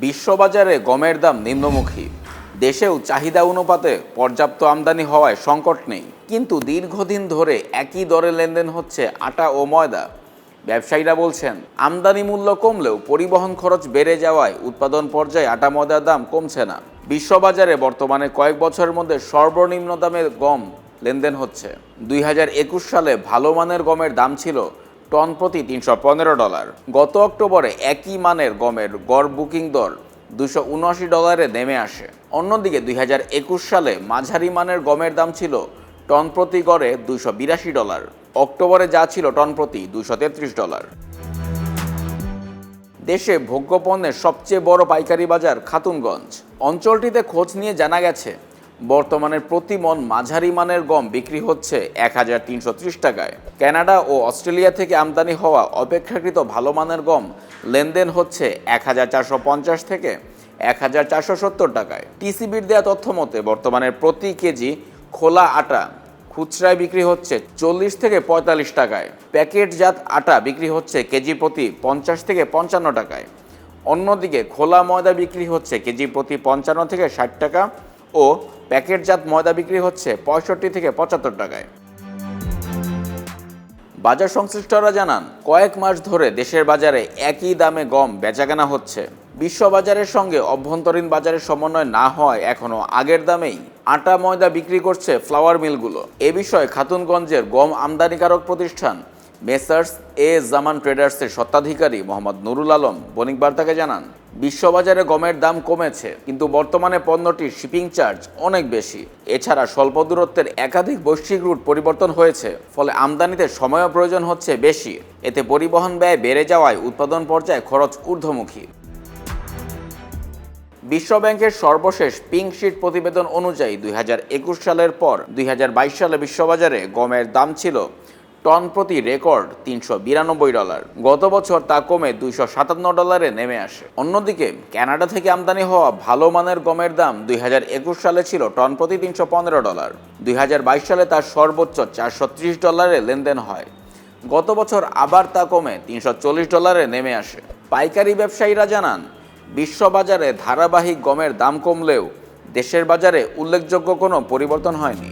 বিশ্ববাজারে গমের দাম নিম্নমুখী। দেশেও চাহিদা অনুপাতে পর্যাপ্ত আমদানি হওয়ায় সংকট নেই। কিন্তু দীর্ঘদিন ধরে একই দরে লেনদেন হচ্ছে আটা ও ময়দা। ব্যবসায়ীরা বলছেন, আমদানি মূল্য কমলেও পরিবহন খরচ বেড়ে যাওয়ায় উৎপাদন পর্যায়ে আটা ময়দার দাম কমছে না। বিশ্ববাজারে বর্তমানে কয়েক বছরের মধ্যে সর্বনিম্ন দামের গম লেনদেন হচ্ছে। দুই হাজার একুশ সালে ভালো মানের গমের দাম ছিল টন প্রতি তিনশো পনেরো ডলার। গত অক্টোবরে একই মানের গমের গড় বুকিং দর দুশো উনআশি ডলারে নেমে আসে। অন্যদিকে দুই হাজার একুশ সালে মাঝারি মানের গমের দাম ছিল টন প্রতি গড়ে দুশো বিরাশি ডলার। অক্টোবরে যা ছিল টন প্রতি দুশো তেত্রিশ ডলার। দেশে ভোগ্যপণ্যের সবচেয়ে বড় পাইকারি বাজার খাতুনগঞ্জ। অঞ্চলটিতে খোঁজ নিয়ে জানা গেছে বর্তমানে প্রতি মন মাঝারি মানের গম বিক্রি হচ্ছে এক হাজার তিনশো ত্রিশ টাকায়। কানাডা ও অস্ট্রেলিয়া থেকে আমদানি হওয়া অপেক্ষাকৃত ভালো মানের গম লেনদেন হচ্ছে এক হাজার চারশো পঞ্চাশ থেকে এক হাজার চারশো সত্তর টাকায়। টিসিবির দেওয়া তথ্য মতে, বর্তমানে প্রতি কেজি খোলা আটা খুচরায় বিক্রি হচ্ছে চল্লিশ থেকে পঁয়তাল্লিশ টাকায়। প্যাকেটজাত আটা বিক্রি হচ্ছে কেজি প্রতি পঞ্চাশ থেকে পঞ্চান্ন টাকায়। অন্যদিকে খোলা ময়দা বিক্রি হচ্ছে কেজি প্রতি পঞ্চান্ন থেকে ষাট টাকা ও প্যাকেটজাত ময়দা বিক্রি হচ্ছে পঁয়ষট্টি থেকে পঁচাত্তর টাকায়। বাজার সংশ্লিষ্টরা জানান, কয়েক মাস ধরে দেশের বাজারে একই দামে গম বেচাকেনা হচ্ছে। বিশ্ববাজারের সঙ্গে অভ্যন্তরীণ বাজারের সমন্বয় না হওয়ায় এখনও আগের দামেই আটা ময়দা বিক্রি করছে ফ্লাওয়ার মিলগুলো। এ বিষয়ে খাতুনগঞ্জের গম আমদানিকারক প্রতিষ্ঠান মেসার্স এ জামান ট্রেডার্সের স্বত্বাধিকারী মোহাম্মদ নুরুল আলম বণিক বার্তাকে জানান বিশ্ববাজারে গমের দাম কমেছে, কিন্তু বর্তমানে পণ্যটির শিপিং চার্জ অনেক বেশি। এছাড়া স্বল্প দূরত্বের একাধিক বৈশ্বিক রুট পরিবর্তন হয়েছে, ফলে আমদানিতে সময়ও প্রয়োজন হচ্ছে বেশি। এতে পরিবহন ব্যয় বেড়ে যাওয়ায় উৎপাদন পর্যায়ে খরচ ঊর্ধ্বমুখী। বিশ্বব্যাংকের সর্বশেষ পিঙ্ক শিট প্রতিবেদন অনুযায়ী দুই হাজার একুশ সালের পর দুই হাজার বাইশ সালে বিশ্ববাজারে গমের দাম ছিল টন প্রতি রেকর্ড তিনশো বিরানব্বই ডলার। গত বছর তা কমে দুইশো সাতান্ন ডলারে নেমে আসে। অন্যদিকে কানাডা থেকে আমদানি হওয়া ভালো মানের গমের দাম দুই হাজার একুশ সালে ছিল টন প্রতি তিনশো পনেরো ডলার। দুই হাজার বাইশ সালে তার সর্বোচ্চ চারশো ত্রিশ ডলারে লেনদেন হয়। গত বছর আবার তা কমে তিনশো চল্লিশ ডলারে নেমে আসে। পাইকারি ব্যবসায়ীরা জানান, বিশ্ববাজারে ধারাবাহিক গমের দাম কমলেও দেশের বাজারে উল্লেখযোগ্য কোনো পরিবর্তন হয়নি।